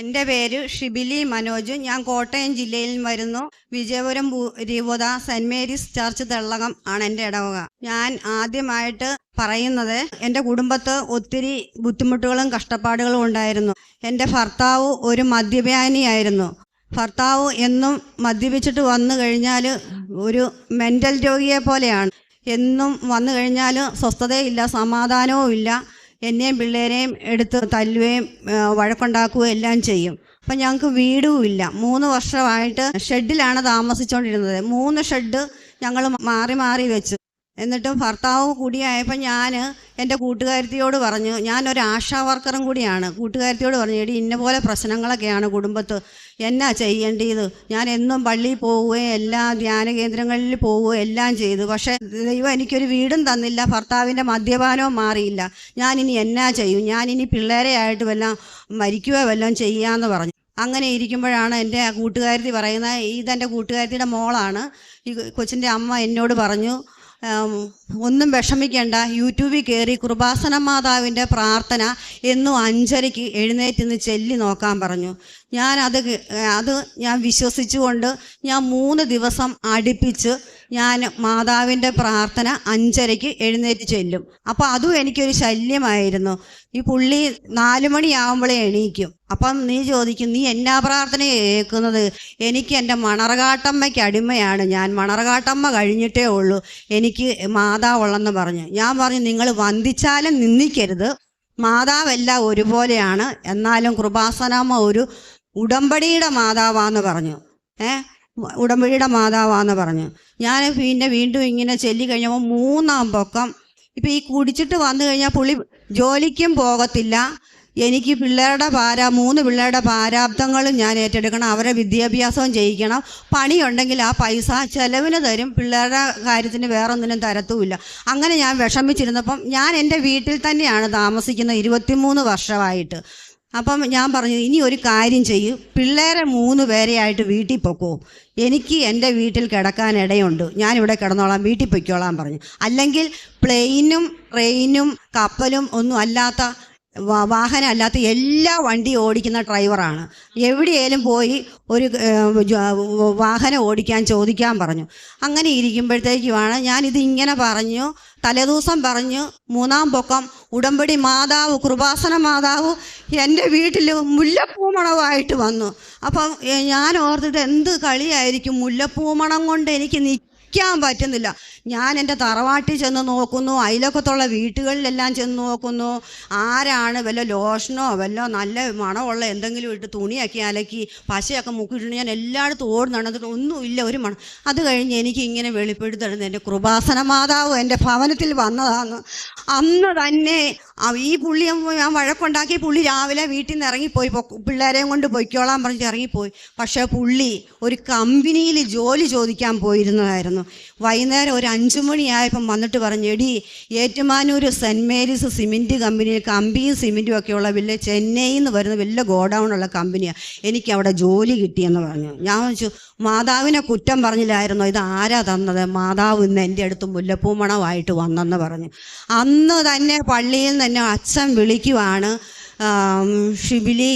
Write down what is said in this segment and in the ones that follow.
എന്റെ പേര് ഷിബിലി മനോജ്. ഞാൻ കോട്ടയം ജില്ലയിൽ വരുന്നു. വിജയപുരം രൂപത സെന്റ് മേരീസ് ചർച്ച് തെള്ളകം ആണ് എന്റെ ഇടവക. ഞാൻ ആദ്യമായിട്ട് പറയുന്നത് എന്റെ കുടുംബത്ത് ഒത്തിരി ബുദ്ധിമുട്ടുകളും കഷ്ടപ്പാടുകളും ഉണ്ടായിരുന്നു. എന്റെ ഭർത്താവ് ഒരു മദ്യപാനിയായിരുന്നു. ഭർത്താവ് എന്നും മദ്യപിച്ചിട്ട് വന്നു കഴിഞ്ഞാൽ ഒരു മെന്റൽ രോഗിയെ പോലെയാണ്. എന്നും വന്നു കഴിഞ്ഞാൽ സ്വസ്ഥതയില്ല സമാധാനവും ഇല്ല എന്നെയും പിള്ളേരെയും എടുത്ത് തല്ലുകയും വഴക്കുണ്ടാക്കുകയും എല്ലാം ചെയ്യും. അപ്പം ഞങ്ങൾക്ക് വീടും ഇല്ല. മൂന്ന് വർഷമായിട്ട് ഷെഡിലാണ് താമസിച്ചുകൊണ്ടിരുന്നത് മൂന്ന് ഷെഡ് ഞങ്ങൾ മാറി മാറി വെച്ചു. എന്നിട്ട് ഭർത്താവ് കൂടിയായപ്പോൾ ഞാൻ എന്റെ കൂട്ടുകാരത്തിയോട് പറഞ്ഞു ഞാനൊരു ആശാ വർക്കറും കൂടിയാണ്. കൂട്ടുകാരത്തിയോട് പറഞ്ഞു എടി ഇന്ന പോലെ പ്രശ്നങ്ങളൊക്കെയാണ് കുടുംബത്ത്. എന്നാ ചെയ്യേണ്ടത്? ഞാൻ എന്നും പള്ളിയിൽ പോവുകയും എല്ലാ ധ്യാന കേന്ദ്രങ്ങളിൽ പോവുകയും എല്ലാം ചെയ്തു. പക്ഷേ ദൈവം എനിക്കൊരു വീടും തന്നില്ല ഭർത്താവിന്റെ മദ്യപാനവും മാറിയില്ല. ഞാനിനി എന്നാ ചെയ്യും? ഞാനിനി പിള്ളേരെ ആയിട്ട് വല്ലതും മരിക്കുകയോ വല്ലതും ചെയ്യാമെന്ന് പറഞ്ഞു. അങ്ങനെ ഇരിക്കുമ്പോഴാണ് എന്റെ കൂട്ടുകാരി കൂട്ടുകാരത്തി പറയുന്നത് ഇതെന്റെ കൂട്ടുകാരത്തിയുടെ മോളാണ്. ഈ കൊച്ചിന്റെ അമ്മ എന്നോട് പറഞ്ഞു ഒന്നും വിഷമിക്കേണ്ട. യൂട്യൂബിൽ കയറി കൃപാസന മാതാവിന്റെ പ്രാർത്ഥന എന്നും അഞ്ചരയ്ക്ക് എഴുന്നേറ്റ് നിന്ന് ചെല്ലി നോക്കാൻ പറഞ്ഞു. ഞാൻ അത് അത് ഞാൻ വിശ്വസിച്ചുകൊണ്ട് ഞാൻ മൂന്ന് ദിവസം അടുപ്പിച്ച് ഞാൻ മാതാവിന്റെ പ്രാർത്ഥന അഞ്ചരയ്ക്ക് എഴുന്നേറ്റ് ചെല്ലും. അപ്പോൾ അതും എനിക്കൊരു ശല്യമായിരുന്നു. ഈ പുള്ളി നാല് മണിയാവുമ്പോഴേ എണീക്കും. അപ്പം നീ ചോദിക്കും നീ എന്നാ പ്രാർത്ഥന കേൾക്കുന്നത്? എനിക്ക് എന്റെ മണറുകാട്ടമ്മയ്ക്ക് അടിമയാണ്. ഞാൻ മണറുകാട്ടമ്മ കഴിഞ്ഞിട്ടേ ഉള്ളൂ. എനിക്ക് മാതാവുള്ളെന്ന് പറഞ്ഞു. ഞാൻ പറഞ്ഞു നിങ്ങൾ വന്ദിച്ചാലും നിന്ദിക്കരുത്. മാതാവെല്ലാം ഒരുപോലെയാണ്. എന്നാലും കൃപാസനാമ്മ ഒരു ഉടമ്പടിയുടെ മാതാവാന്ന് പറഞ്ഞു. ഏ? ഉടമ്പടിയുടെ മാതാവാന്ന് പറഞ്ഞു. ഞാൻ പിന്നെ വീണ്ടും ഇങ്ങനെ ചൊല്ലി കഴിഞ്ഞപ്പോൾ മൂന്നാം പൊക്കം. ഇപ്പം ഈ കുടിച്ചിട്ട് വന്നു കഴിഞ്ഞാൽ പുള്ളി ജോലിക്കും പോകത്തില്ല. എനിക്ക് പിള്ളേരുടെ പാരാ മൂന്ന് പിള്ളേരുടെ പാരാബ്ദങ്ങളും ഞാൻ ഏറ്റെടുക്കണം. അവരെ വിദ്യാഭ്യാസവും ചെയ്യിക്കണം. പണിയുണ്ടെങ്കിൽ ആ പൈസ ചിലവിന് തരും. പിള്ളേരുടെ കാര്യത്തിന് വേറെ ഒന്നിനും തരത്തുമില്ല. അങ്ങനെ ഞാൻ വിഷമിച്ചിരുന്നപ്പം ഞാൻ എന്റെ വീട്ടിൽ തന്നെയാണ് താമസിക്കുന്നത് ഇരുപത്തിമൂന്ന് വർഷമായിട്ട്. അപ്പം ഞാൻ പറഞ്ഞു ഇനി ഒരു കാര്യം ചെയ്യൂ. പിള്ളേരെ മൂന്ന് പേരെയായിട്ട് വീട്ടിൽ പൊക്കോ. എനിക്ക് എന്റെ വീട്ടിൽ കിടക്കാൻ ഇടയുണ്ട്. ഞാനിവിടെ കിടന്നോളാം വീട്ടിൽ പൊയ്ക്കോളാം പറഞ്ഞു. അല്ലെങ്കിൽ പ്ലെയിനും ട്രെയിനും കപ്പലും ഒന്നും അല്ലാത്ത വാഹനം അല്ലാത്ത എല്ലാ വണ്ടി ഓടിക്കുന്ന ഡ്രൈവറാണ്. എവിടെയേലും പോയി ഒരു വാഹനം ഓടിക്കാൻ ചോദിക്കാൻ പറഞ്ഞു. അങ്ങനെ ഇരിക്കുമ്പോഴത്തേക്കുമാണ് ഞാനിത് ഇങ്ങനെ പറഞ്ഞു. തലേദിവസം പറഞ്ഞു മൂന്നാം പൊക്കം ഉടമ്പടി മാതാവ് കൃപാസന മാതാവ് എന്റെ വീട്ടിൽ മുല്ലപ്പൂമണമായിട്ട് വന്നു. അപ്പം ഞാൻ ഓർത്തിട്ട് എന്ത് കളിയായിരിക്കും മുല്ലപ്പൂമണം കൊണ്ട് എനിക്ക് നിൽക്കാൻ പറ്റുന്നില്ല. ഞാൻ എന്റെ തറവാട്ടിൽ ചെന്ന് നോക്കുന്നു അയലൊക്കത്തുള്ള വീട്ടുകളിലെല്ലാം ചെന്ന് നോക്കുന്നു. ആരാണ് വല്ല ലോഷനോ വല്ല നല്ല മണമുള്ള എന്തെങ്കിലും ഇട്ട് തുണിയൊക്കെ അലക്കി പശയൊക്കെ മുക്കിയിട്ടുണ്ട് ഞാൻ എല്ലായിടത്തും ഓടി നടന്നിട്ട് ഒന്നുമില്ല ഒരു മണം. അത് കഴിഞ്ഞ് എനിക്ക് ഇങ്ങനെ വെളിപ്പെടുത്തരുത് എന്റെ കൃപാസന മാതാവ് എന്റെ ഭവനത്തിൽ വന്നതാണ് അന്ന് തന്നെ ഈ പുള്ളി ഞാൻ വഴക്കുണ്ടാക്കി പുള്ളി രാവിലെ വീട്ടിൽ നിന്ന് ഇറങ്ങിപ്പോയി. പിള്ളേരെയും കൊണ്ട് പൊയ്ക്കോളാൻ പറഞ്ഞ് ഇറങ്ങിപ്പോയി. പക്ഷേ പുള്ളി ഒരു കമ്പനിയിൽ ജോലി ചോദിക്കാൻ പോയിരുന്നതായിരുന്നു. വൈകുന്നേരം ഒരു അഞ്ചു മണിയായപ്പം വന്നിട്ട് പറഞ്ഞു എടി ഏറ്റുമാനൂർ സെന്റ് മേരീസ് സിമെന്റ് കമ്പനിയിൽ കമ്പിയും സിമെന്റും ഒക്കെയുള്ള വലിയ ചെന്നൈയിൽ നിന്ന് വരുന്ന വലിയ ഗോഡൗണുള്ള കമ്പനിയാണ് എനിക്ക് അവിടെ ജോലി കിട്ടിയെന്ന് പറഞ്ഞു. ഞാൻ വെച്ചു മാതാവിനെ കുറ്റം പറഞ്ഞില്ലായിരുന്നോ? ഇത് ആരാ തന്നത്? മാതാവ് ഇന്ന് എന്റെ അടുത്ത് മുല്ലപ്പൂമണമായിട്ട് വന്നെന്ന് പറഞ്ഞു. അന്ന് തന്നെ പള്ളിയിൽ തന്നെ അച്ഛൻ വിളിക്കുവാണ് ഷിബിലി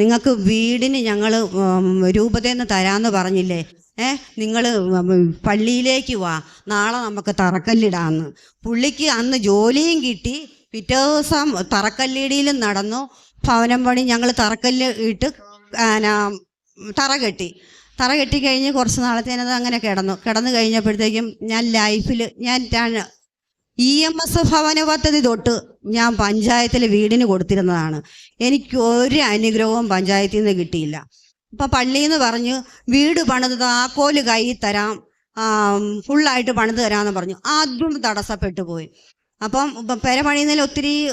നിങ്ങൾക്ക് വീടിന് ഞങ്ങൾ രൂപതയെന്ന് തരാമെന്ന് പറഞ്ഞില്ലേ? ഏ നിങ്ങൾ പള്ളിയിലേക്ക് വാ. നാളെ നമുക്ക് തറക്കല്ലിടാന്ന്. പുള്ളിക്ക് അന്ന് ജോലിയും കിട്ടി. പിറ്റേ ദിവസം തറക്കല്ലിടിയിലും നടന്നു. ഭവനം പണി ഞങ്ങൾ തറക്കല്ല് ഇട്ട് തറ കെട്ടി. തറ കെട്ടി കഴിഞ്ഞ് കുറച്ച് നാളത്തേനത് അങ്ങനെ കിടന്നു. കിടന്നു കഴിഞ്ഞപ്പോഴത്തേക്കും ഞാൻ ലൈഫിൽ ഞാൻ ഇ എം എസ് ഭവന പദ്ധതി തൊട്ട് ഞാൻ പഞ്ചായത്തിൽ വീടിന് കൊടുത്തിരുന്നതാണ്. എനിക്ക് ഒരു അനുഗ്രഹവും പഞ്ചായത്തിൽ നിന്ന് കിട്ടിയില്ല. അപ്പം പള്ളിന്ന് പറഞ്ഞു വീട് പണിത് താക്കോൽ കൈ തരാം ഫുള്ളായിട്ട് പണിത് തരാമെന്ന് പറഞ്ഞു. ആദ്യം തടസ്സപ്പെട്ടു പോയി. അപ്പം ഇപ്പം പെര പണിയുന്നതിൽ ഒത്തിരി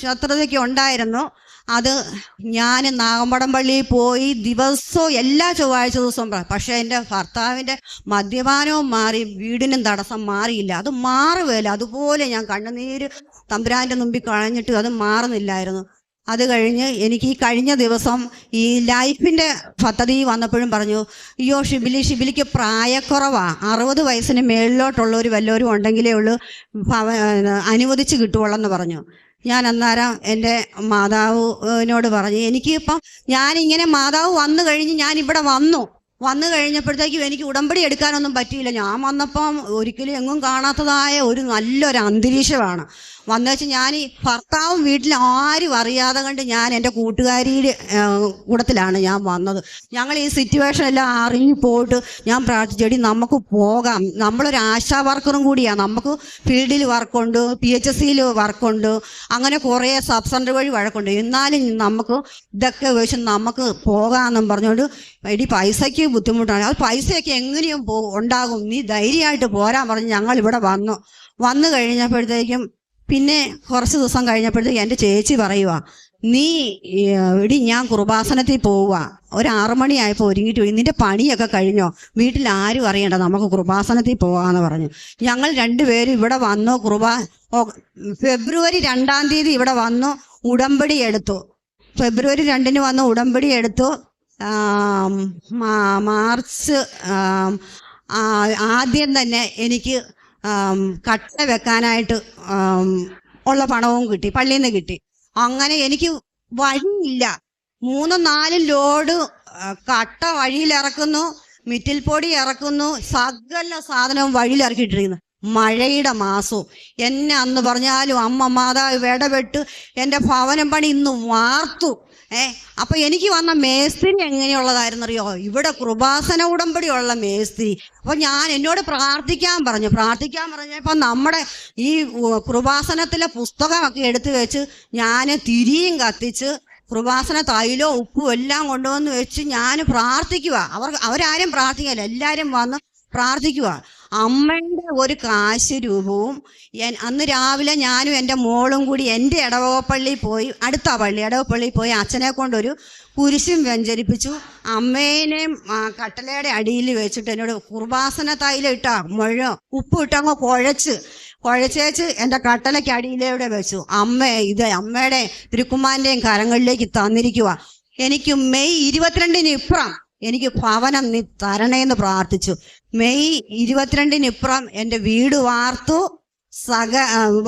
ശത്രുതയ്ക്ക് ഉണ്ടായിരുന്നു. അത് ഞാൻ നാഗമ്പടം പള്ളിയിൽ പോയി ദിവസവും എല്ലാ ചൊവ്വാഴ്ച ദിവസവും പക്ഷേ എന്റെ ഭർത്താവിന്റെ മദ്യപാനവും മാറി വീടിനും തടസ്സം മാറിയില്ല. അത് മാറുകയില്ല. അതുപോലെ ഞാൻ കണ്ണുനീര് തമ്പുരാന്റെ മുമ്പിൽ കളഞ്ഞിട്ട് അത് മാറുന്നില്ലായിരുന്നു. അത് കഴിഞ്ഞ് എനിക്ക് ഈ കഴിഞ്ഞ ദിവസം ഈ ലൈഫിന്റെ പദ്ധതി വന്നപ്പോഴും പറഞ്ഞു അയ്യോ ഷിബിലി ഷിബിലിക്ക് പ്രായക്കുറവാണ് അറുപത് വയസ്സിന് മേളിലോട്ടുള്ളവർ വല്ലവരും ഉണ്ടെങ്കിലേ ഉള്ളൂ. അനുവദിച്ച് കിട്ടുവുള്ളെന്ന് പറഞ്ഞു. ഞാൻ അന്നേരം എന്റെ മാതാവിനോട് പറഞ്ഞു എനിക്കിപ്പം ഞാനിങ്ങനെ മാതാവ് വന്നു കഴിഞ്ഞ് ഞാൻ ഇവിടെ വന്നു. വന്നു കഴിഞ്ഞപ്പോഴത്തേക്കും എനിക്ക് ഉടമ്പടി എടുക്കാനൊന്നും പറ്റിയില്ല. ഞാൻ വന്നപ്പം ഒരിക്കലും എങ്ങും കാണാത്തതായ ഒരു നല്ലൊരു അന്തരീക്ഷമാണ്. വന്നുവെച്ച് ഞാൻ ഈ ഭർത്താവും വീട്ടിൽ ആരും അറിയാതെ കണ്ട് ഞാൻ എന്റെ കൂട്ടുകാരിയുടെ കൂടത്തിലാണ് ഞാൻ വന്നത്. ഞങ്ങൾ ഈ സിറ്റുവേഷൻ എല്ലാം അറിഞ്ഞു പോയിട്ട് ഞാൻ പ്രാർത്ഥിച്ചെടി നമുക്ക് പോകാം. നമ്മളൊരു ആശാ വർക്കറും കൂടിയാണ് നമുക്ക് ഫീൽഡിൽ വർക്കുണ്ട് പി എച്ച് എസ് സിയിൽ വർക്കുണ്ട്. അങ്ങനെ കുറേ സബ് സെന്റർ വഴി വഴക്കുണ്ട്. എന്നാലും നമുക്ക് ഇതൊക്കെ വെച്ച് നമുക്ക് പോകാമെന്നും പറഞ്ഞുകൊണ്ട് എടി പൈസയ്ക്ക് ബുദ്ധിമുട്ടാണ്. അത് പൈസയൊക്കെ എങ്ങനെയും ഉണ്ടാകും. നീ ധൈര്യമായിട്ട് പോരാൻ പറഞ്ഞ് ഞങ്ങൾ ഇവിടെ വന്നു. വന്നു കഴിഞ്ഞപ്പോഴത്തേക്കും പിന്നെ കുറച്ച് ദിവസം കഴിഞ്ഞപ്പോഴത്തേക്ക് എന്റെ ചേച്ചി പറയുക നീ ഇടി ഞാൻ കുർബാസനത്തിൽ പോവുക ഒരു ആറു മണിയായപ്പോൾ ഒരുങ്ങിയിട്ട് പോയി. നിന്റെ പണിയൊക്കെ കഴിഞ്ഞോ? വീട്ടിൽ ആരും അറിയണ്ട. നമുക്ക് കുർബാസനത്തിൽ പോവാന്ന് പറഞ്ഞു. ഞങ്ങൾ രണ്ടുപേരും ഇവിടെ വന്നു. കുർബാ ഫെബ്രുവരി രണ്ടാം തീയതി ഇവിടെ വന്നോ. ഉടമ്പടി എടുത്തു. ഫെബ്രുവരി രണ്ടിന് വന്ന് ഉടമ്പടി എടുത്തു. മാർച്ച് ആദ്യം തന്നെ എനിക്ക് കട്ട വെക്കാനായിട്ട് ഉള്ള പണവും കിട്ടി പള്ളിയിൽ നിന്ന് കിട്ടി. അങ്ങനെ എനിക്ക് വഴിയില്ല. മൂന്നും നാലും ലോഡ് കട്ട വഴിയിൽ ഇറക്കുന്നു മിറ്റിൽ പൊടി ഇറക്കുന്നു സകല സാധനവും വഴിയിൽ ഇറക്കിയിട്ടിരിക്കുന്നു. മഴയുടെ മാസവും. എന്നെ അന്ന് പറഞ്ഞാലും അമ്മ മാതാവ് ഇടപെട്ട് എന്റെ ഭവനം പണി ഇന്ന് വാർത്തു. ഏ അപ്പൊ എനിക്ക് വന്ന മേസ്ത്രി എങ്ങനെയുള്ളതായിരുന്നറിയോ? ഇവിടെ കൃപാസന ഉടമ്പടിയുള്ള മേസ്ത്രി. അപ്പൊ ഞാൻ എന്നോട് പ്രാർത്ഥിക്കാൻ പറഞ്ഞു. പ്രാർത്ഥിക്കാൻ പറഞ്ഞപ്പോ നമ്മുടെ ഈ കൃപാസനത്തിലെ പുസ്തകമൊക്കെ എടുത്തു വെച്ച് ഞാൻ തിരിയും കത്തിച്ച് കൃപാസന തൈലോ ഉപ്പും എല്ലാം കൊണ്ടുവന്ന് വെച്ച് ഞാൻ പ്രാർത്ഥിക്കുക അവർ അവരാരും പ്രാർത്ഥിക്കല്ല. എല്ലാവരും വന്ന് പ്രാർത്ഥിക്കുക അമ്മയുടെ ഒരു കാശ് രൂപവും അന്ന് രാവിലെ ഞാനും എന്റെ മോളും കൂടി എന്റെ ഇടവപ്പള്ളി പോയി അടുത്ത പള്ളി ഇടവപ്പള്ളിയിൽ പോയി അച്ഛനെ കൊണ്ടൊരു കുരിശും വ്യഞ്ചരിപ്പിച്ചു അമ്മേനെയും കട്ടലയുടെ അടിയിൽ വെച്ചിട്ട് എന്നോട് കുർബാസന തൈലം ഇട്ടാ മുഴ ഉപ്പ് ഇട്ടങ്ങ് കുഴച്ച് കുഴച്ചേച്ച് എന്റെ കട്ടലയ്ക്ക് അടിയിലൂടെ വെച്ചു. അമ്മ ഇത് അമ്മയുടെ തിരുക്കുമാന്റെയും കരങ്ങളിലേക്ക് തന്നിരിക്കുക എനിക്ക് മെയ് ഇരുപത്തിരണ്ടിന് ഇപ്പുറം എനിക്ക് ഭവനം നീ തരണേന്ന് പ്രാർത്ഥിച്ചു. മെയ് ഇരുപത്തിരണ്ടിന് ഇപ്പുറം എന്റെ വീട് വാർത്തു സക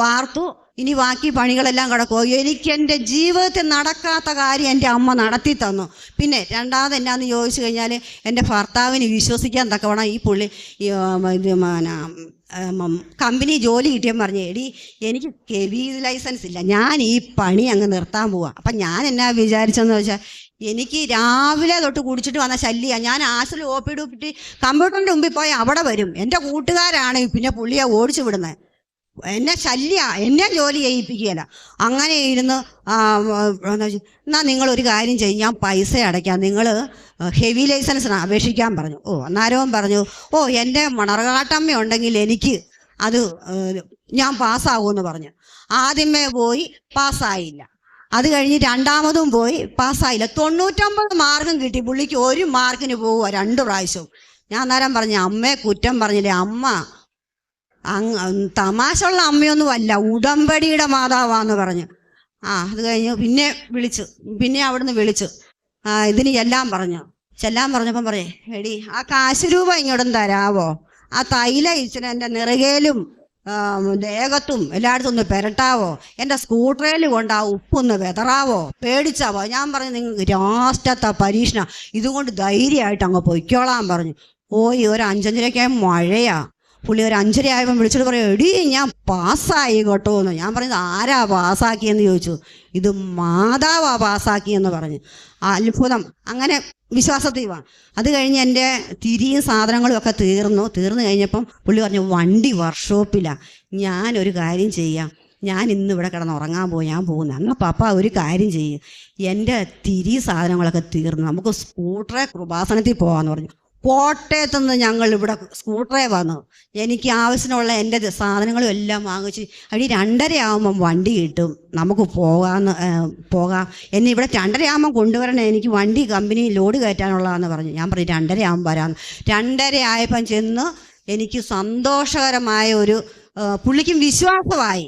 വാർത്തു. ഇനി ബാക്കി പണികളെല്ലാം കിടക്കുമോ എനിക്ക് എന്റെ ജീവിതത്തിൽ നടക്കാത്ത കാര്യം എന്റെ അമ്മ നടത്തി തന്നു. പിന്നെ രണ്ടാമത് എന്നാന്ന് ചോദിച്ചു കഴിഞ്ഞാൽ എന്റെ ഭർത്താവിന് വിശ്വസിക്കാൻ തക്കവണ്ണം ഈ പുള്ളി കമ്പനി ജോലി കിട്ടിയാൽ പറഞ്ഞു എടി എനിക്ക് കെവി ലൈസൻസ് ഇല്ല. ഞാൻ ഈ പണി അങ്ങ് നിർത്താൻ പോവാ. അപ്പം ഞാൻ എന്നാ വിചാരിച്ചെന്ന് വെച്ചാൽ എനിക്ക് രാവിലെ തൊട്ട് കുടിച്ചിട്ട് വന്ന ശല്യ. ഞാൻ ആശുപത്രി ഓപ്പി ഡൂപ്പിട്ട് കമ്പ്യൂട്ടറിന്റെ മുമ്പിൽ പോയി അവിടെ വരും. എന്റെ കൂട്ടുകാരാണ് പിന്നെ പുള്ളിയെ ഓടിച്ചു വിടുന്നത് എന്നെ ശല്യ. എന്നെ ജോലി ചെയ്യിപ്പിക്കുകയില്ല. അങ്ങനെ ഇരുന്ന് എന്നാ നിങ്ങൾ ഒരു കാര്യം ചെയ്യും. ഞാൻ പൈസ അടയ്ക്കാം. നിങ്ങൾ ഹെവി ലൈസൻസിന് അപേക്ഷിക്കാൻ പറഞ്ഞു. ഓ അന്നേരവും പറഞ്ഞു ഓ എന്റെ മണർകാട്ടമ്മ ഉണ്ടെങ്കിൽ എനിക്ക് അത് ഞാൻ പാസ്സാകുമെന്ന് പറഞ്ഞു. ആദ്യമേ പോയി പാസ്സായില്ല. അത് കഴിഞ്ഞ് രണ്ടാമതും പോയി പാസ്സായില്ല. തൊണ്ണൂറ്റൊമ്പത് മാർക്കും കിട്ടി. പുള്ളിക്ക് ഒരു മാർക്കിന് പോവുക രണ്ട് പ്രാവശ്യവും. ഞാൻ നേരം പറഞ്ഞു അമ്മയെ കുറ്റം പറഞ്ഞില്ലേ അമ്മ അങ്ങ് തമാശയുള്ള അമ്മയൊന്നും അല്ല ഉടമ്പടിയുടെ മാതാവാന്ന് പറഞ്ഞു. ആ അത് കഴിഞ്ഞ് പിന്നെ വിളിച്ചു. പിന്നെ അവിടുന്ന് വിളിച്ചു. ആ ഇതിന് എല്ലാം പറഞ്ഞു. ചെല്ലാൻ പറഞ്ഞപ്പം പറയേ എടി ആ കാശ് രൂപ ഇങ്ങോട്ടും തരാവോ? ആ തൈല ഇച്ചിരി എന്റെ നിറകയിലും ആ, ദേഹത്തും എല്ലായിടത്തും ഒന്ന് പെരട്ടാവോ? എന്റെ സ്കൂട്ടറിൽ കൊണ്ട് ആ ഉപ്പൊന്ന് വെതറാവോ? പേടിച്ചാവോ? ഞാൻ പറഞ്ഞു നിങ്ങൾക്ക് രാഷ്ട്രത്തെ പരീക്ഷണ ഇതുകൊണ്ട് ധൈര്യമായിട്ട് അങ്ങ് പൊയ്ക്കോളാൻ പറഞ്ഞു. പോയി ഒരു അഞ്ചഞ്ചരക്കായ മഴയാ. പുള്ളി ഒരു അഞ്ചര ആയപ്പോൾ വിളിച്ചിട്ട് പറയും എടി ഞാൻ പാസ്സായി കേട്ടോ. എന്ന് ഞാൻ പറഞ്ഞത് ആരാ പാസ്സാക്കിയെന്ന് ചോദിച്ചു? ഇത് മാതാവാ പാസ്സാക്കിയെന്ന് പറഞ്ഞു. അത്ഭുതം. അങ്ങനെ വിശ്വാസത്തിൽ വാ അത് കഴിഞ്ഞ് എന്റെ തിരിയും സാധനങ്ങളും ഒക്കെ തീർന്നു. തീർന്നു കഴിഞ്ഞപ്പം പുള്ളി പറഞ്ഞു വണ്ടി വർക്ക്ഷോപ്പിലാണ് ഞാനൊരു കാര്യം ചെയ്യാം. ഞാൻ ഇന്ന് ഇവിടെ കിടന്ന് ഉറങ്ങാൻ പോയി ഞാൻ പോകുന്നു. അന്ന് പപ്പ ഒരു കാര്യം ചെയ്യും. എന്റെ തിരി സാധനങ്ങളൊക്കെ തീർന്നു. നമുക്ക് സ്കൂട്ടറെ കൃപാസനത്തിൽ പോകാമെന്ന് പറഞ്ഞു. കോട്ടയത്തു നിന്ന് ഞങ്ങൾ ഇവിടെ സ്കൂട്ടറേ വന്നു. എനിക്ക് ആവശ്യമുള്ള എന്റെ സാധനങ്ങളും എല്ലാം വാങ്ങിച്ച് അടി രണ്ടര ആകുമ്പം വണ്ടി കിട്ടും. നമുക്ക് പോകാമെന്ന് പോകാം. എന്നെ ഇവിടെ രണ്ടര ആകുമ്പം കൊണ്ടുവരണേ. എനിക്ക് വണ്ടി കമ്പനി ലോഡ് കയറ്റാനുള്ളതെന്ന് പറഞ്ഞു. ഞാൻ പറഞ്ഞു രണ്ടര ആകുമ്പോൾ വരാമെന്ന് രണ്ടര ആയപ്പം ചെന്ന് എനിക്ക് സന്തോഷകരമായ ഒരു പുള്ളിക്കും വിശ്വാസമായി.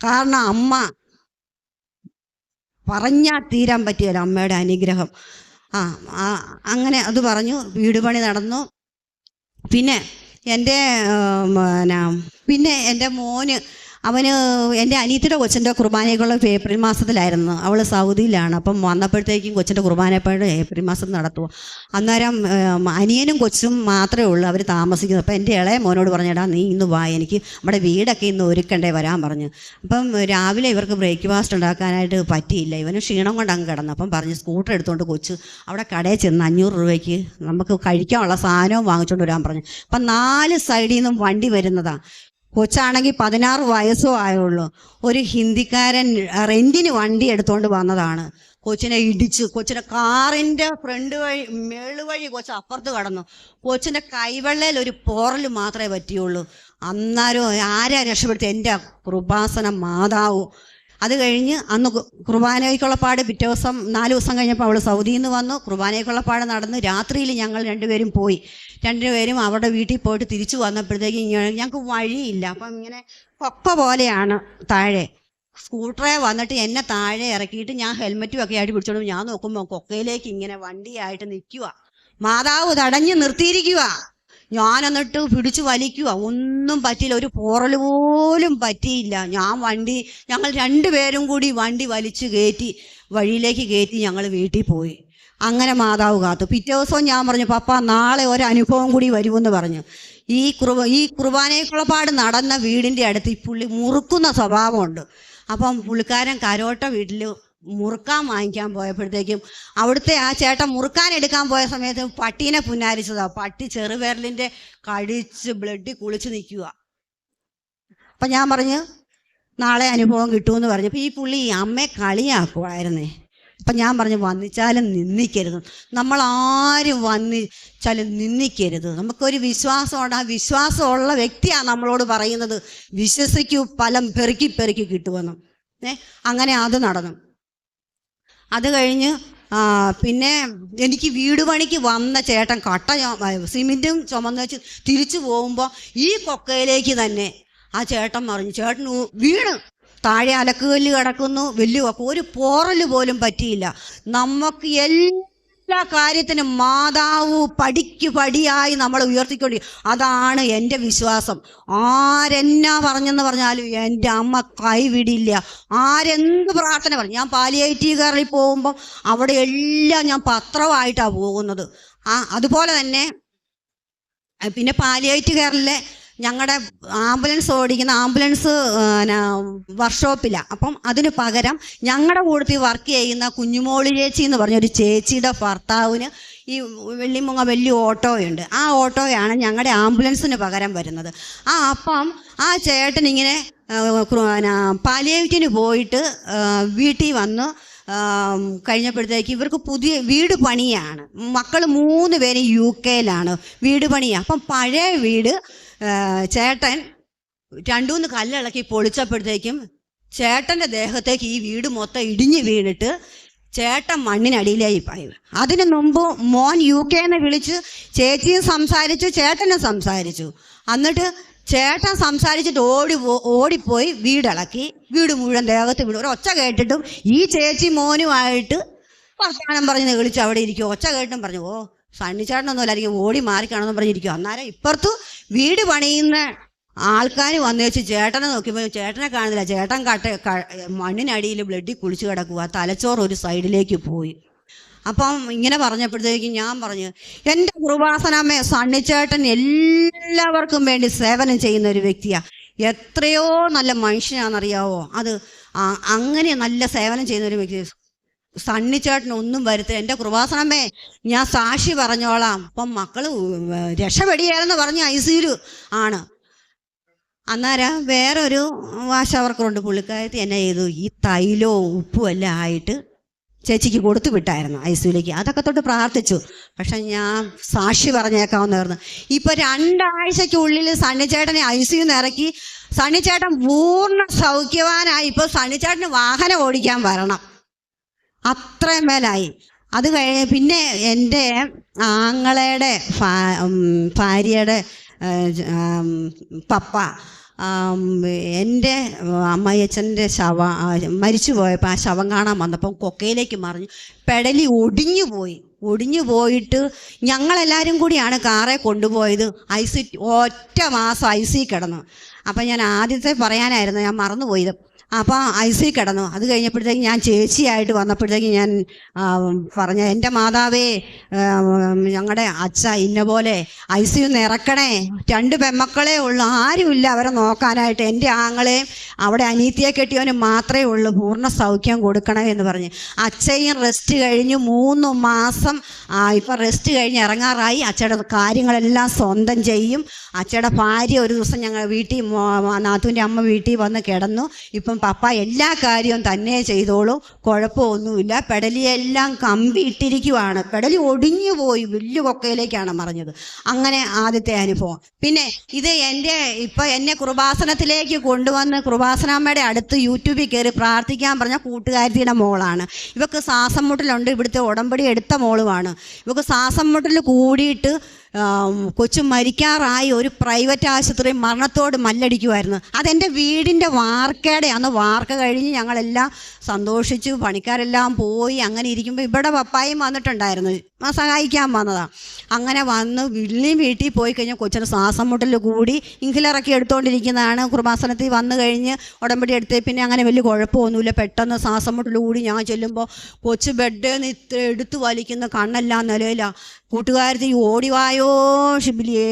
കാരണം അമ്മ പറഞ്ഞാൽ തീരാൻ പറ്റിയല്ലോ അമ്മയുടെ അനുഗ്രഹം. ആ അങ്ങനെ അത് പറഞ്ഞു. വീട് പണി നടന്നു. പിന്നെ എന്റെ പിന്നെ എന്റെ മോന് അവന് എന്റെ അനിയത്തിയുടെ കൊച്ചന്റെ കുർബാനയ്ക്കുള്ള ഏപ്രിൽ മാസത്തിലായിരുന്നു അവൾ സൗദിയിലാണ്. അപ്പം വന്നപ്പോഴത്തേക്കും കൊച്ചിന്റെ കുർബാനപ്പോഴും ഏപ്രിൽ മാസം നടത്തുക അന്നേരം അനിയനും കൊച്ചും മാത്രമേ ഉള്ളൂ അവർ താമസിക്കുന്നു അപ്പം എന്റെ ഇളയ മോനോട് പറഞ്ഞേടാ നീ ഇന്ന് വാ. എനിക്ക് നമ്മുടെ വീടൊക്കെ ഇന്ന് ഒരുക്കണ്ടേ വരാൻ പറഞ്ഞു. അപ്പം രാവിലെ ഇവർക്ക് ബ്രേക്ക്ഫാസ്റ്റ് ഉണ്ടാക്കാനായിട്ട് പറ്റിയില്ല. ഇവന് ക്ഷീണം കൊണ്ട് അങ്ങ് കിടന്നു. അപ്പം പറഞ്ഞു സ്കൂട്ടർ എടുത്തുകൊണ്ട് കൊച്ച് അവിടെ കടയിൽ ചെന്ന് അഞ്ഞൂറ് രൂപയ്ക്ക് നമുക്ക് കഴിക്കാനുള്ള സാധനവും വാങ്ങിച്ചുകൊണ്ട് വരാൻ പറഞ്ഞു. അപ്പം നാല് സൈഡിൽ നിന്നും വണ്ടി വരുന്നതാ. കൊച്ചാണെങ്കിൽ പതിനാറ് വയസ്സോ ആയുള്ളൂ. ഒരു ഹിന്ദിക്കാരൻ റെന്റിന് വണ്ടി എടുത്തുകൊണ്ട് വന്നതാണ്. കൊച്ചിനെ ഇടിച്ച് കൊച്ചിനെ കാറിന്റെ ഫ്രണ്ട് വഴി മേൾ വഴി കൊച്ച് അപ്പുറത്ത് കടന്നു. കൊച്ചിന്റെ കൈവെള്ളയിൽ ഒരു പോറൽ മാത്രമേ പറ്റിയുള്ളൂ. അന്നേരം ആരാ രക്ഷപ്പെടുത്തി? എന്റെ കൃപാസന മാതാവും. അത് കഴിഞ്ഞ് അന്ന് കുർബാനയ്ക്കുള്ള പാട് പിറ്റേ ദിവസം നാല് ദിവസം കഴിഞ്ഞപ്പോൾ അവൾ സൗദിയിൽ നിന്ന് വന്നു. കുർബാനയ്ക്കുള്ള പാട് നടന്ന് രാത്രിയിൽ ഞങ്ങൾ രണ്ടുപേരും പോയി. രണ്ടുപേരും അവരുടെ വീട്ടിൽ പോയിട്ട് തിരിച്ചു വന്നപ്പോഴത്തേക്കും ഞങ്ങൾക്ക് വഴിയില്ല. അപ്പം ഇങ്ങനെ കൊക്ക പോലെയാണ് താഴെ. സ്കൂട്ടറെ വന്നിട്ട് എന്നെ താഴെ ഇറക്കിയിട്ട് ഞാൻ ഹെൽമെറ്റും ഒക്കെ ആയിട്ട് പിടിച്ചോളും ഞാൻ നോക്കുമ്പോൾ കൊക്കയിലേക്ക് ഇങ്ങനെ വണ്ടിയായിട്ട് നിൽക്കുക മാതാവ് തടഞ്ഞു നിർത്തിയിരിക്കുക ഞാൻ എന്നിട്ട് പിടിച്ചു വലിക്കുക ഒന്നും പറ്റിയില്ല. ഒരു പോറൽ പോലും പറ്റിയില്ല. ഞാൻ വണ്ടി ഞങ്ങൾ രണ്ടുപേരും കൂടി വണ്ടി വലിച്ചു കയറ്റി വഴിയിലേക്ക് കയറ്റി ഞങ്ങൾ വീട്ടിൽ പോയി. അങ്ങനെ മാതാവ് കാത്തു. പിറ്റേ ദിവസവും ഞാൻ പറഞ്ഞു പപ്പ നാളെ ഒരു അനുഭവം കൂടി വരുമെന്ന് പറഞ്ഞു. ഈ കുർബ ഈ കുർബാനയ്ക്കുള്ളപാട് നടന്ന വീടിന്റെ അടുത്ത് ഈ പുള്ളി മുറുക്കുന്ന സ്വഭാവമുണ്ട്. അപ്പം പുള്ളിക്കാരൻ കരോട്ട വീട്ടിൽ മുറുക്കാൻ വാങ്ങിക്കാൻ പോയപ്പോഴത്തേക്കും അവിടുത്തെ ആ ചേട്ടൻ മുറുക്കാൻ എടുക്കാൻ പോയ സമയത്ത് പട്ടീനെ പുന്നാരിച്ചതാ. പട്ടി ചെറുവിരലിന്റെ കഴിച്ച് ബ്ലഡ് കുളിച്ച് നിൽക്കുക അപ്പം ഞാൻ പറഞ്ഞു നാളെ അനുഭവം കിട്ടുമെന്ന് പറഞ്ഞപ്പോൾ ഈ പുള്ളി ഈ അമ്മയെ കളിയാക്കുമായിരുന്നേ അപ്പം ഞാൻ പറഞ്ഞു വന്നിച്ചാലും നിന്ദിക്കരുത്. നമ്മൾ ആരും വന്നിച്ചാലും നിന്ദിക്കരുത്. നമുക്കൊരു വിശ്വാസമുണ്ട്. ആ വിശ്വാസമുള്ള വ്യക്തിയാണ് നമ്മളോട് പറയുന്നത്. വിശ്വസിക്കൂ ഫലം പെറുക്കി പെറുക്കി കിട്ടുമെന്നും. ഏ അങ്ങനെ അത് നടന്നു. അത് കഴിഞ്ഞ് പിന്നെ എനിക്ക് വീട് പണിക്ക് വന്ന ചേട്ടൻ കട്ട സിമെന്റും ചുമന്ന് വെച്ച് തിരിച്ചു പോകുമ്പോൾ ഈ കൊക്കയിലേക്ക് തന്നെ ആ ചേട്ടൻ പറഞ്ഞു ചേട്ടൻ വീണ്. താഴെ അലക്കുകല്ല് കിടക്കുന്നു. വലിയ ഒരു പോറൽ പോലും പറ്റിയില്ല. നമുക്ക് എല്ലാ കാര്യത്തിനും മാതാവ് പടിക്ക് പടിയായി നമ്മൾ ഉയർത്തിക്കൊണ്ടി അതാണ് എന്റെ വിശ്വാസം. ആരെന്നാ പറഞ്ഞെന്ന് പറഞ്ഞാലും എന്റെ അമ്മ കൈവിടില്ല. ആരെന്ത് പ്രാർത്ഥന പറഞ്ഞു ഞാൻ പാലിയേറ്റീവ് കയറി പോകുമ്പം അവിടെ എല്ലാം ഞാൻ പത്രമായിട്ടാണ് പോകുന്നത്. ആ അതുപോലെ തന്നെ പിന്നെ പാലിയേറ്റ് കെയറിലെ ഞങ്ങളുടെ ആംബുലൻസ് ഓടിക്കുന്ന ആംബുലൻസ് വർക്ക്ഷോപ്പിലാണ് അപ്പം അതിന് പകരം ഞങ്ങളുടെ കൂട്ടത്തിൽ വർക്ക് ചെയ്യുന്ന കുഞ്ഞുമോളി ചേച്ചി എന്ന് പറഞ്ഞ ഒരു ചേച്ചിയുടെ ഭർത്താവിന് ഈ വെള്ളിമുങ്ങ വലിയ ഓട്ടോയുണ്ട്. ആ ഓട്ടോയാണ് ഞങ്ങളുടെ ആംബുലൻസിന് പകരം വരുന്നത്. ആ അപ്പം ആ ചേട്ടൻ ഇങ്ങനെ പാലിയേറ്റിന് പോയിട്ട് വീട്ടിൽ വന്ന് കഴിഞ്ഞപ്പോഴത്തേക്ക് ഇവർക്ക് പുതിയ വീട് പണിയാണ്. മക്കൾ മൂന്ന് പേരും യു കെയിലാണ്. വീട് പണിയാണ് അപ്പം പഴയ വീട് ചേട്ടൻ രണ്ടുമൂന്ന് കല്ലിളക്കി പൊളിച്ചപ്പോഴത്തേക്കും ചേട്ടന്റെ ദേഹത്തേക്ക് ഈ വീട് മൊത്തം ഇടിഞ്ഞു വീണിട്ട് ചേട്ടൻ മണ്ണിനടിയിലായി പോയി. അതിനു മുമ്പ് മോൻ യു കെന്ന് വിളിച്ച് ചേച്ചിയും സംസാരിച്ചു ചേട്ടനും സംസാരിച്ചു. എന്നിട്ട് ചേട്ടൻ സംസാരിച്ചിട്ട് ഓടി ഓടിപ്പോയി വീടിളക്കി. വീട് മുഴുവൻ ദേഹത്ത് വീട് ഒരു ഒച്ച കേട്ടിട്ടും ഈ ചേച്ചി മോനുമായിട്ട് വർത്തമാനം പറഞ്ഞ് വിളിച്ച് അവിടെ ഇരിക്കും ഒച്ച കേട്ടും പറഞ്ഞു ഓ സണ്ണിച്ചേട്ടനൊന്നുമല്ല അല്ലെങ്കിൽ ഓടി മാറിക്കാണെന്ന് പറഞ്ഞിരിക്കും അന്നേരം ഇപ്പുറത്ത് വീട് പണിയുന്ന ആൾക്കാർ വന്നു വെച്ച് ചേട്ടനെ നോക്കിയപ്പോൾ ചേട്ടനെ കാണുന്നില്ല. ചേട്ടൻ കട്ട മണ്ണിനടിയിൽ ബ്ലഡിൽ കുളിച്ച് കിടക്കുക തലച്ചോറ് ഒരു സൈഡിലേക്ക് പോയി. അപ്പം ഇങ്ങനെ പറഞ്ഞപ്പോഴത്തേക്കും ഞാൻ പറഞ്ഞു എന്റെ കുറുവാസനമ്മ സണ്ണിച്ചേട്ടൻ എല്ലാവർക്കും വേണ്ടി സേവനം ചെയ്യുന്ന ഒരു വ്യക്തിയാണ് എത്രയോ നല്ല മനുഷ്യനാണെന്നറിയാവോ? അത് അങ്ങനെ നല്ല സേവനം ചെയ്യുന്ന ഒരു വ്യക്തി സണ്ണിച്ചേട്ടൻ ഒന്നും വരുത്ത എന്റെ കൃപാസനമ്മേ ഞാൻ സാക്ഷി പറഞ്ഞോളാം. അപ്പം മക്കൾ രക്ഷപ്പെടിയാലെന്ന് പറഞ്ഞ ഐ സിയിൽ ആണ്. അന്നേരം വേറൊരു വാശവർക്കറുണ്ട് പുള്ളിക്കാരത്തി എന്നെ ചെയ്തു. ഈ തൈലോ ഉപ്പും എല്ലാം ആയിട്ട് ചേച്ചിക്ക് കൊടുത്തു വിട്ടായിരുന്നു ഐ സിയിലേക്ക് അതൊക്കെ തൊട്ട് പ്രാർത്ഥിച്ചു. പക്ഷെ ഞാൻ സാക്ഷി പറഞ്ഞേക്കാവുന്നതായിരുന്നു. ഇപ്പൊ രണ്ടാഴ്ചക്കുള്ളിൽ സണ്ണിച്ചേട്ടനെ ഐ സിയിൽ നിന്ന് ഇറക്കി. സണ്ണിച്ചേട്ടൻ പൂർണ സൗഖ്യവാനായി. ഇപ്പോൾ സണ്ണിച്ചേട്ടന് വാഹനം ഓടിക്കാൻ വരണം. അത്രയും മേലായി. അത് കഴിഞ്ഞ് പിന്നെ എന്റെ ആങ്ങളയുടെ ഭാര്യയുടെ പപ്പ എന്റെ അമ്മയച്ഛന്റെ ശവ മരിച്ചു പോയപ്പോൾ ആ ശവം കാണാൻ വന്നപ്പം കൊക്കയിലേക്ക് മറിഞ്ഞു. പെടലി ഒടിഞ്ഞു പോയി. ഒടിഞ്ഞു പോയിട്ട് ഞങ്ങളെല്ലാവരും കൂടിയാണ് കാറെ കൊണ്ടുപോയത്. ഐ സി ഒറ്റ മാസം ഐ സി കിടന്നു. അപ്പം ഞാൻ ആദ്യത്തെ പറയാനായിരുന്നു ഞാൻ മറന്നുപോയത്. അപ്പോൾ ഐ സി കിടന്നു. അത് കഴിഞ്ഞപ്പോഴത്തേക്ക് ഞാൻ ചേച്ചിയായിട്ട് വന്നപ്പോഴത്തേക്ക് ഞാൻ പറഞ്ഞ എന്റെ മാതാവേ ഞങ്ങളുടെ അച്ഛ ഇന്ന പോലെ ഐ സി ഒന്ന് ഇറക്കണേ. രണ്ട് പെമ്മക്കളെ ഉള്ളൂ. ആരുമില്ല അവരെ നോക്കാനായിട്ട്. എന്റെ ആങ്ങളെയും അവിടെ അനീത്തിയെ കെട്ടിയവന് മാത്രമേ ഉള്ളൂ. പൂർണ സൗഖ്യം കൊടുക്കണേ എന്ന് പറഞ്ഞ്. അച്ഛയും റെസ്റ്റ് കഴിഞ്ഞ് മൂന്ന് മാസം ഇപ്പം റെസ്റ്റ് കഴിഞ്ഞ് ഇറങ്ങാറായി. അച്ഛയുടെ കാര്യങ്ങളെല്ലാം സ്വന്തം ചെയ്യും. അച്ഛയുടെ ഭാര്യ ഒരു ദിവസം ഞങ്ങൾ വീട്ടിൽ നാത്തുവിന്റെ അമ്മ വീട്ടിൽ വന്ന് കിടന്നു. ഇപ്പം പപ്പ എല്ലാ കാര്യവും തന്നെ ചെയ്തോളും. കുഴപ്പമൊന്നുമില്ല. പെടലിയെല്ലാം കമ്പി ഇട്ടിരിക്കുവാണ്. പെടലി ഒടിഞ്ഞു പോയി വലിയ കൊക്കയിലേക്കാണ് മറിഞ്ഞത്. അങ്ങനെ ആദ്യത്തെ അനുഭവം. പിന്നെ ഇത് എന്റെ ഇപ്പം എന്നെ കൃപാസനത്തിലേക്ക് കൊണ്ടുവന്ന് കൃപാസനാമ്മയുടെ അടുത്ത് യൂട്യൂബിൽ കയറി പ്രാർത്ഥിക്കാൻ പറഞ്ഞ കൂട്ടുകാരിയുടെ മോളാണ്. ഇവക്ക് ശ്വാസം മുട്ടലുണ്ട് ഇവിടുത്തെ ഉടമ്പടി എടുത്ത മോളുമാണ്. ഇവക്ക് ശ്വാസം മുട്ടൽ കൂടിയിട്ട് കൊച്ചു മരിക്കാറായി ഒരു പ്രൈവറ്റ് ആശുപത്രി മരണത്തോട് മല്ലടിക്കുമായിരുന്നു അതെന്റെ വീടിന്റെ വാർക്കയുടെ അന്ന് വാർക്ക കഴിഞ്ഞ് ഞങ്ങളെല്ലാം സന്തോഷിച്ചു പണിക്കാരെല്ലാം പോയി അങ്ങനെ ഇരിക്കുമ്പോൾ ഇവിടെ പപ്പായും വന്നിട്ടുണ്ടായിരുന്നു. ആ സഹായിക്കാൻ വന്നതാണ് അങ്ങനെ വന്ന് വില്ലിയും വീട്ടിൽ പോയി കഴിഞ്ഞാൽ കൊച്ചിന് ശ്വാസം മുട്ടൽ കൂടി ഇൻഹിലറൊക്കെ എടുത്തുകൊണ്ടിരിക്കുന്നതാണ് കുർബാസനത്തിൽ വന്നു കഴിഞ്ഞ് ഉടമ്പടി എടുത്ത്. പിന്നെ അങ്ങനെ വലിയ കുഴപ്പമൊന്നുമില്ല. പെട്ടെന്ന് ശ്വാസം മുട്ടൽ കൂടി ഞാൻ ചെല്ലുമ്പോൾ കൊച്ചു ബെഡ് എടുത്ത് വലിക്കുന്ന കണ്ണെല്ലാം നിലയിലാണ് കൂട്ടുകാരത്തി ഓടിവായോ ഷിബിലിയേ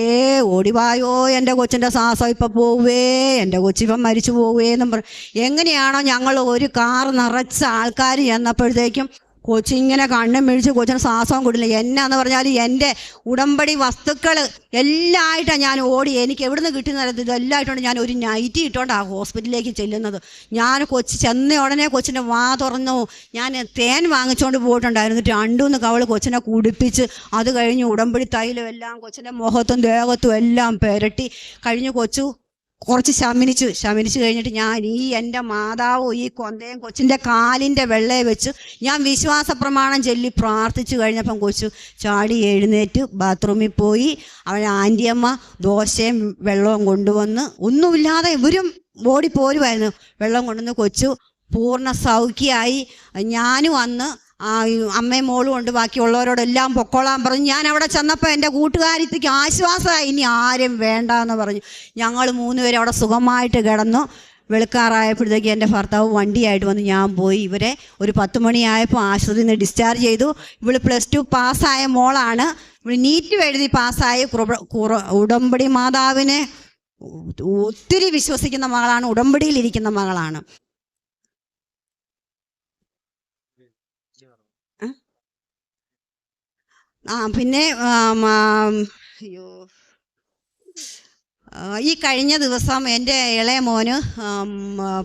ഓടിവായോ എന്റെ കൊച്ചിന്റെ സാഹസം ഇപ്പം പോവേ എന്റെ കൊച്ചിപ്പം മരിച്ചു പോവേ എന്നും പറ എങ്ങനെയാണോ ഞങ്ങൾ ഒരു കാർ നിറച്ച ആൾക്കാർ ചെന്നപ്പോഴത്തേക്കും കൊച്ചിങ്ങനെ കണ്ണും മിഴിച്ച് കൊച്ചിന് ശ്വാസവും കൂടില്ല എന്നാന്ന് പറഞ്ഞാൽ എന്റെ ഉടമ്പടി വസ്തുക്കൾ എല്ലായിട്ടാണ് ഞാൻ ഓടി. എനിക്ക് എവിടുന്ന് കിട്ടുന്ന ഇതെല്ലായിട്ടുണ്ട് ഞാൻ ഒരു നൈറ്റി ഇട്ടുകൊണ്ടാണ് ഹോസ്പിറ്റലിലേക്ക് ചെല്ലുന്നത്. ഞാൻ കൊച്ചി ചെന്ന ഉടനെ കൊച്ചിന്റെ വാ തുറന്നു. ഞാൻ തേൻ വാങ്ങിച്ചുകൊണ്ട് പോയിട്ടുണ്ടായിരുന്നു. രണ്ടുമൂന്ന് കവൾ കൊച്ചിനെ കുടിപ്പിച്ച് അത് കഴിഞ്ഞ് ഉടമ്പടി തൈലും എല്ലാം കൊച്ചിന്റെ മുഖത്തും ദേഹത്തും എല്ലാം പുരട്ടി. കഴിഞ്ഞ് കൊച്ചു കുറച്ച് ശമിനിച്ചു ശമിനിച്ചു കഴിഞ്ഞിട്ട് ഞാൻ ഈ എന്റെ മാതാവും ഈ കൊന്തയും കൊച്ചിന്റെ കാലിന്റെ വെള്ളയെ വെച്ച് ഞാൻ വിശ്വാസ പ്രമാണം ചൊല്ലി പ്രാർത്ഥിച്ചു കഴിഞ്ഞപ്പം കൊച്ചു ചാടി എഴുന്നേറ്റ് ബാത്റൂമിൽ പോയി. അവൻ ആന്റിയമ്മ ദോശയും വെള്ളവും കൊണ്ടുവന്ന് ഒന്നുമില്ലാതെ ഇവരും ഓടിപ്പോരുമായിരുന്നു. വെള്ളം കൊണ്ടുവന്ന് കൊച്ചു പൂർണ സൗഖ്യമായി ഞാനും അന്ന് അമ്മയും മോളും ഉണ്ട് ബാക്കിയുള്ളവരോടെല്ലാം പൊക്കോളാൻ പറഞ്ഞു. ഞാൻ അവിടെ ചെന്നപ്പോൾ എന്റെ കൂട്ടുകാരിത്തേക്ക് ആശ്വാസമായി ഇനി ആരും വേണ്ട എന്ന് പറഞ്ഞു. ഞങ്ങൾ മൂന്നുപേരും അവിടെ സുഖമായിട്ട് കിടന്നു. വെളുക്കാറായപ്പോഴത്തേക്ക് എന്റെ ഭർത്താവ് വണ്ടിയായിട്ട് വന്ന് ഞാൻ പോയി. ഇവരെ ഒരു പത്ത് മണിയായപ്പോൾ ആശുപത്രിയിൽ നിന്ന് ഡിസ്ചാർജ് ചെയ്തു. ഇവൾ പ്ലസ് ടു പാസ്സായ മോളാണ്. ഇവിടെ നീറ്റ് എഴുതി പാസ്സായി ഉടമ്പടി മാതാവിനെ ഒത്തിരി വിശ്വസിക്കുന്ന മകളാണ് ഉടമ്പടിയിലിരിക്കുന്ന മകളാണ്. ആ പിന്നെ ആം, ആം, അയ്യോ. ഈ കഴിഞ്ഞ ദിവസം എന്റെ ഇളയ മോന്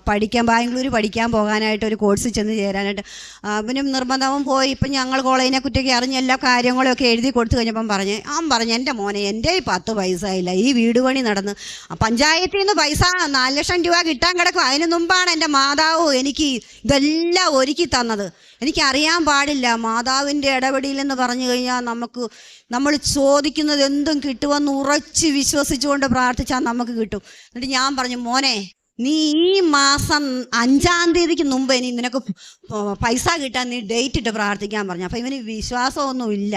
പഠിക്കാൻ ബാംഗ്ലൂർ പഠിക്കാൻ പോകാനായിട്ട് ഒരു കോഴ്സ് ചെന്ന് ചേരാനായിട്ട് പിന്നെ നിർബന്ധവും പോയി. ഇപ്പം ഞങ്ങൾ കോളേജിനെ കുറ്റൊക്കെ അറിഞ്ഞ എല്ലാ കാര്യങ്ങളൊക്കെ എഴുതി കൊടുത്തു കഴിഞ്ഞപ്പം പറഞ്ഞ് അവൻ പറഞ്ഞു എന്റെ മോനെ എന്റെ പത്ത് പൈസ ഇല്ല. ഈ വീട് പണി നടന്ന് പഞ്ചായത്തിൽ നിന്ന് പൈസ നാല് ലക്ഷം രൂപ കിട്ടാൻ കിടക്കും അതിന് മുമ്പാണ് എന്റെ മാതാവ് എനിക്ക് ഇതെല്ലാം ഒരുക്കി തന്നത്. എനിക്കറിയാൻ പാടില്ല. മാതാവിന്റെ എന്ന് പറഞ്ഞു കഴിഞ്ഞാൽ നമുക്ക് നമ്മൾ ചോദിക്കുന്നത് എന്തും കിട്ടുമെന്ന് ഉറച്ച് വിശ്വസിച്ചുകൊണ്ട് പ്രാർത്ഥിച്ചാൽ നമുക്ക് കിട്ടും. എന്നിട്ട് ഞാൻ പറഞ്ഞു മോനെ നീ ഈ മാസം അഞ്ചാം തീയതിക്ക് മുമ്പ് ഇനി നിനക്ക് പൈസ കിട്ടാൻ നീ ഡേറ്റ് ഇട്ട് പ്രാർത്ഥിക്കാൻ പറഞ്ഞു. അപ്പം ഇവന് വിശ്വാസമൊന്നുമില്ല.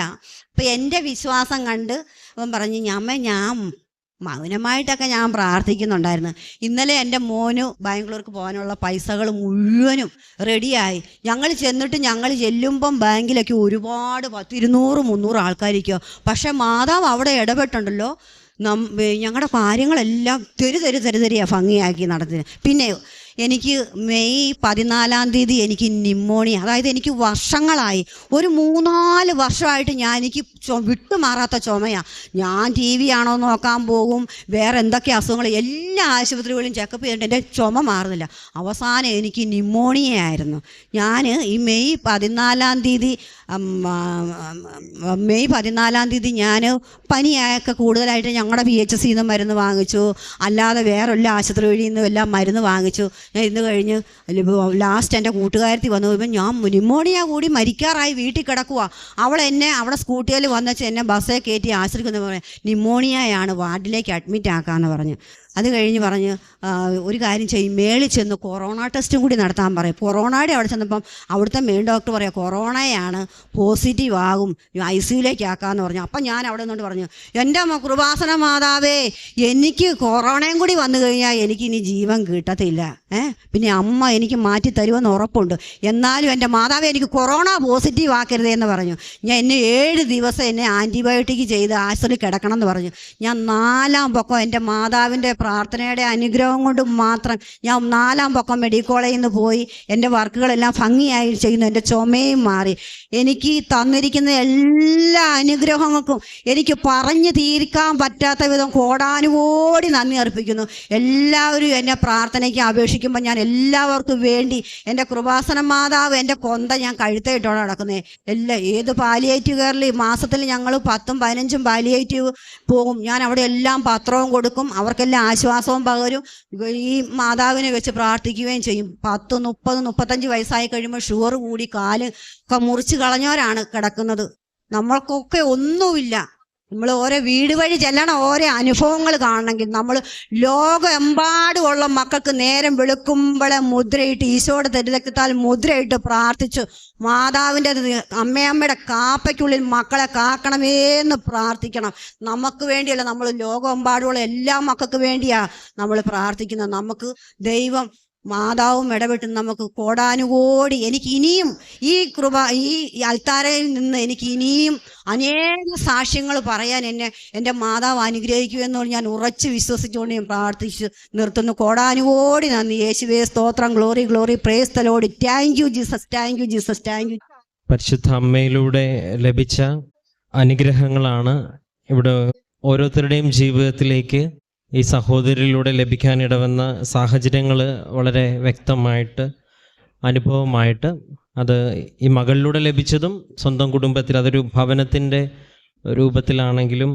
അപ്പം എന്റെ വിശ്വാസം കണ്ട് അവൻ പറഞ്ഞു ഞമ്മ ഞാൻ മൗനമായിട്ടൊക്കെ ഞാൻ പ്രാർത്ഥിക്കുന്നുണ്ടായിരുന്നു. ഇന്നലെ എന്റെ മോന് ബാംഗ്ലൂർക്ക് പോകാനുള്ള പൈസകൾ മുഴുവനും റെഡിയായി. ഞങ്ങൾ ചെന്നിട്ട് ഞങ്ങൾ ചെല്ലുമ്പം ബാങ്കിലൊക്കെ ഒരുപാട് പത്തിരുന്നൂറ് മുന്നൂറ് ആൾക്കാരിക്കോ പക്ഷേ മാതാവ് അവിടെ ഇടപെട്ടുണ്ടല്ലോ. നം ഞങ്ങളുടെ കാര്യങ്ങളെല്ലാം തെരു തെരു തെരു തെരിയാണ് ഭംഗിയാക്കി നടത്തിന് പിന്നെ എനിക്ക് മെയ് പതിനാലാം തീയതി എനിക്ക് നിമോണിയ അതായത് എനിക്ക് വർഷങ്ങളായി. ഒരു മൂന്നാൽ വർഷമായിട്ട് ഞാൻ എനിക്ക് വിട്ടുമാറാത്ത ചുമയാണ് ഞാൻ ടി വി ആണോ നോക്കാൻ പോകും വേറെ എന്തൊക്കെ അസുഖങ്ങൾ എല്ലാ ആശുപത്രികളിലും ചെക്കപ്പ് ചെയ്തിട്ട് എന്റെ ചുമ മാറുന്നില്ല. അവസാനം എനിക്ക് നിമോണിയ ആയിരുന്നു. ഞാൻ ഈ മെയ് പതിനാലാം തീയതി മെയ് പതിനാലാം തീയതി ഞാൻ പനിയൊക്കെ കൂടുതലായിട്ട് ഞങ്ങളുടെ പി എച്ച് സിയിൽ നിന്ന് മരുന്ന് വാങ്ങിച്ചു. അല്ലാതെ വേറെ എല്ലാ ആശുപത്രി വഴിയിൽ നിന്നും എല്ലാം മരുന്ന് വാങ്ങിച്ചു. ഞാൻ ഇന്ന് കഴിഞ്ഞ് ലാസ്റ്റ് എന്റെ കൂട്ടുകാരത്തി വന്നു കഴിയുമ്പോൾ ഞാൻ ന്യൂമോണിയ കൂടി മരിക്കാറായി വീട്ടിൽ കിടക്കുക അവൾ എന്നെ അവിടെ സ്കൂട്ടിയിൽ വന്നച്ച് എന്നെ ബസ്സേ കയറ്റി ആശ്രയിക്കുന്ന ന്യൂമോണിയയാണ് വാർഡിലേക്ക് അഡ്മിറ്റ് ആക്കാമെന്ന് പറഞ്ഞു. അത് കഴിഞ്ഞ് പറഞ്ഞ് ഒരു കാര്യം ചെയ്യും മേളിൽ ചെന്ന് കൊറോണ ടെസ്റ്റും കൂടി നടത്താൻ പറയും. കൊറോണയുടെ അവിടെ ചെന്നപ്പം അവിടുത്തെ മെയിൻ ഡോക്ടർ പറയാം കൊറോണയാണ് പോസിറ്റീവ് ആകും ഐ സിയിലേക്ക് ആക്കാമെന്ന് പറഞ്ഞു. അപ്പം ഞാൻ അവിടെ നിന്നുകൊണ്ട് പറഞ്ഞു എന്റെ കൃപാസന മാതാവേ എനിക്ക് കൊറോണയും കൂടി വന്നു കഴിഞ്ഞാൽ എനിക്ക് ഇനി ജീവൻ കിട്ടത്തില്ല. ഏ? പിന്നെ അമ്മ എനിക്ക് മാറ്റി തരുമെന്ന് ഉറപ്പുണ്ട്. എന്നാലും എന്റെ മാതാവേ എനിക്ക് കൊറോണ പോസിറ്റീവ് ആക്കരുതേ എന്ന് പറഞ്ഞു. ഞാൻ എന്നെ ഏഴ് ദിവസം എന്നെ ആന്റിബയോട്ടിക് ചെയ്ത് ആശുപത്രിയിൽ കിടക്കണം എന്ന് പറഞ്ഞു. ഞാൻ നാലാം പൊക്കം എന്റെ മാതാവിന്റെ പ്രാർത്ഥനയുടെ അനുഗ്രഹം കൊണ്ട് മാത്രം ഞാൻ നാലാം പൊക്കം മെഡിക്കൽ കോളേജിൽ നിന്ന് പോയി എന്റെ വർക്കുകളെല്ലാം ഭംഗിയായി ചെയ്യുന്നു എന്റെ ചുമയും മാറി. എനിക്ക് തന്നിരിക്കുന്ന എല്ലാ അനുഗ്രഹങ്ങൾക്കും എനിക്ക് പറഞ്ഞു തീർക്കാൻ പറ്റാത്ത വിധം കോടാനുകോടി നന്ദി അർപ്പിക്കുന്നു. എല്ലാവരും എന്നെ പ്രാർത്ഥനയ്ക്ക് അപേക്ഷിക്കുമ്പോൾ ഞാൻ എല്ലാവർക്കും വേണ്ടി എന്റെ കൃപാസന മാതാവ് എന്റെ കൊന്ത ഞാൻ കഴുത്തേട്ടോടെ നടക്കുന്നത് എല്ലാ ഏത് പാലിയേറ്റീവ് കെയറിൽ മാസത്തിൽ ഞങ്ങൾ പത്തും പതിനഞ്ചും പാലിയേറ്റീവ് പോകും. ഞാൻ അവിടെ എല്ലാം പത്രവും കൊടുക്കും. അവർക്കെല്ലാം ആശ്വാസവും പകരും. ഈ മാതാവിനെ വെച്ച് പ്രാർത്ഥിക്കുകയും ചെയ്യും. പത്ത് മുപ്പത് മുപ്പത്തഞ്ച് വയസ്സായി കഴിയുമ്പോൾ ഷുഗർ കൂടി കാൽ ഒക്കെ മുറിച്ച് കളഞ്ഞവരാണ് കിടക്കുന്നത്. നമ്മൾക്കൊക്കെ ഒന്നുമില്ല. നമ്മൾ ഓരോ വീട് വഴി ചെല്ലണം ഓരോ അനുഭവങ്ങൾ കാണണമെങ്കിൽ നമ്മൾ ലോകമെമ്പാടുമുള്ള മക്കൾക്ക് നേരം വെളുക്കുമ്പോഴെ മുദ്രയിട്ട് ഈശോയുടെ തെരുതെക്കത്താൽ മുദ്രയിട്ട് പ്രാർത്ഥിച്ചു. മാതാവിന്റെ അമ്മയമ്മയുടെ കാപ്പയ്ക്കുള്ളിൽ മക്കളെ കാക്കണമേ എന്ന് പ്രാർത്ഥിക്കണം. നമുക്ക് വേണ്ടിയല്ല നമ്മൾ ലോകമെമ്പാടുമുള്ള എല്ലാ മക്കൾക്ക് വേണ്ടിയാണ് നമ്മൾ പ്രാർത്ഥിക്കുന്നത്. നമുക്ക് ദൈവം മാതാവും ഇടപെട്ട് നമുക്ക് കോടാനുകോടി എനിക്ക് ഇനിയും ഈ കൃപ ഈ അൽത്താരയിൽ നിന്ന് എനിക്ക് ഇനിയും അനേക സാക്ഷ്യങ്ങൾ പറയാൻ എന്നെ എന്റെ മാതാവ് അനുഗ്രഹിക്കുമെന്നോട് ഞാൻ ഉറച്ച് വിശ്വസിച്ചുകൊണ്ട് ഞാൻ പ്രാർത്ഥിച്ച് നിർത്തുന്നു. കോടാനുകോടി നന്ദി. യേശുവേ സ്തോത്രം. Glory glory. പ്രേസ് തലോടി thank you Jesus thank you Jesus thank you പരിശുദ്ധ അമ്മയിലൂടെ ലഭിച്ച അനുഗ്രഹങ്ങളാണ് ഇവിടെ ഓരോരുത്തരുടെയും ജീവിതത്തിലേക്ക് ഈ സഹോദരിയിലൂടെ ലഭിക്കാനിടവന്ന സാഹചര്യങ്ങൾ വളരെ വ്യക്തമായിട്ട് അനുഭവമായിട്ട് അത് ഈ മകളിലൂടെ ലഭിച്ചതും സ്വന്തം കുടുംബത്തിൽ അതൊരു ഭവനത്തിന്റെ രൂപത്തിലാണെങ്കിലും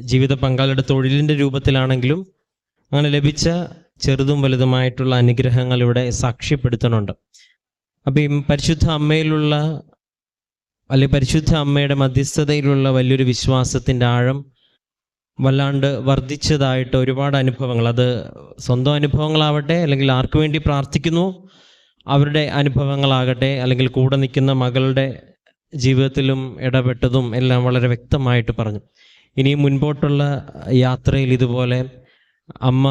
ജീവിത പങ്കാളിയുടെ തൊഴിലിന്റെ രൂപത്തിലാണെങ്കിലും അങ്ങനെ ലഭിച്ച ചെറുതും വലുതുമായിട്ടുള്ള അനുഗ്രഹങ്ങൾ ഇവിടെ സാക്ഷ്യപ്പെടുത്തുന്നുണ്ട്. അപ്പം ഈ പരിശുദ്ധ അമ്മയിലുള്ള അല്ലെങ്കിൽ പരിശുദ്ധ അമ്മയുടെ മധ്യസ്ഥതയിലുള്ള വലിയൊരു വിശ്വാസത്തിന്റെ ആഴം വല്ലാണ്ട് വർദ്ധിച്ചതായിട്ട് ഒരുപാട് അനുഭവങ്ങൾ. അത് സ്വന്തം അനുഭവങ്ങളാവട്ടെ അല്ലെങ്കിൽ ആർക്കു വേണ്ടി പ്രാർത്ഥിക്കുന്നു അവരുടെ അനുഭവങ്ങളാകട്ടെ അല്ലെങ്കിൽ കൂടെ നിൽക്കുന്ന മകളുടെ ജീവിതത്തിലും ഇടപെട്ടതും എല്ലാം വളരെ വ്യക്തമായിട്ട് പറഞ്ഞു. ഇനി മുൻപോട്ടുള്ള യാത്രയിൽ ഇതുപോലെ അമ്മ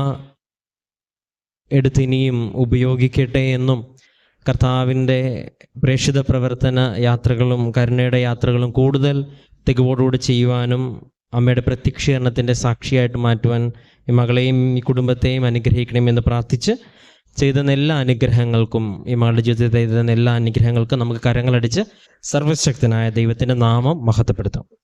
എടുത്ത് ഇനിയും ഉപയോഗിക്കട്ടെ എന്നും കർത്താവിന്റെ പ്രേക്ഷിത പ്രവർത്തന യാത്രകളും കരുണയുടെ യാത്രകളും കൂടുതൽ തികവോടുകൂടി ചെയ്യുവാനും അമ്മയുടെ പ്രത്യക്ഷീകരണത്തിന്റെ സാക്ഷിയായിട്ട് മാറ്റുവാൻ ഈ മകളെയും ഈ കുടുംബത്തെയും അനുഗ്രഹിക്കണമെന്ന് പ്രാർത്ഥിച്ച് ചെയ്തുന്ന എല്ലാ അനുഗ്രഹങ്ങൾക്കും ഈ മകളുടെ ജീവിതത്തിൽ ചെയ്തെന്ന എല്ലാ അനുഗ്രഹങ്ങൾക്കും നമുക്ക് കരങ്ങളടിച്ച് സർവശക്തനായ ദൈവത്തിന്റെ നാമം മഹത്വപ്പെടുത്താം.